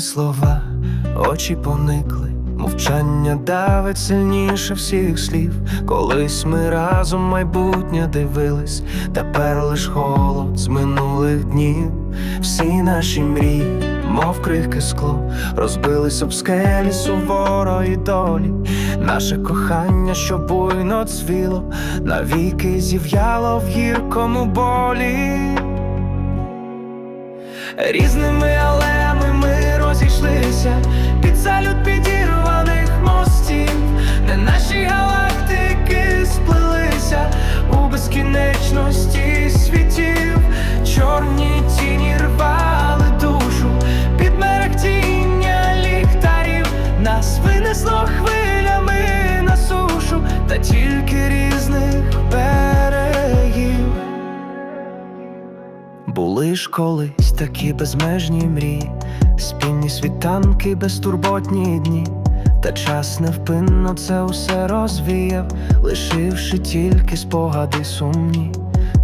слова, очі поникли, мовчання давить сильніше всіх слів. Колись ми разом майбутнє дивились, тепер лиш холод з минулих днів. Всі наші мрії, мов крихке скло, розбились об скелі суворої долі. Наше кохання, що буйно цвіло, навіки зів'яло в гіркому болі. Різними алеями ми розійшлися під салют підірваних мостів, не наші галактики сплелися у безкінечності світів, чорні тіні рвали душу під мерехтіння ліхтарів, нас винесло хвилями на сушу, та тільки різних берегів. Були ж колись такі безмежні мрії, спільні світанки, безтурботні дні, та час невпинно це усе розвіяв, лишивши тільки спогади сумні.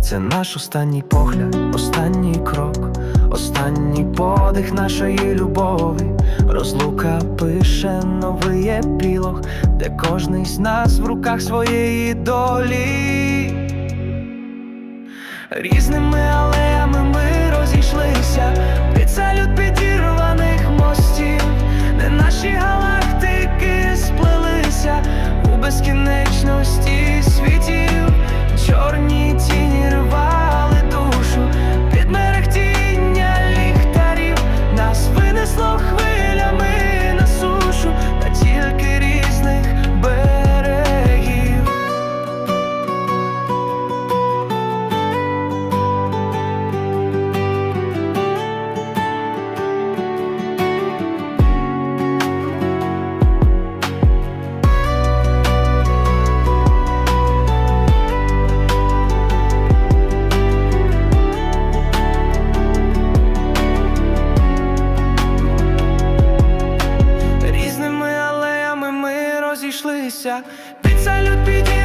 Це наш останній погляд, останній крок, останній подих нашої любові. Розлука пише новий епілог, де кожний з нас в руках своєї долі. Різними алеями ми розійшлися Алеями під салют мостів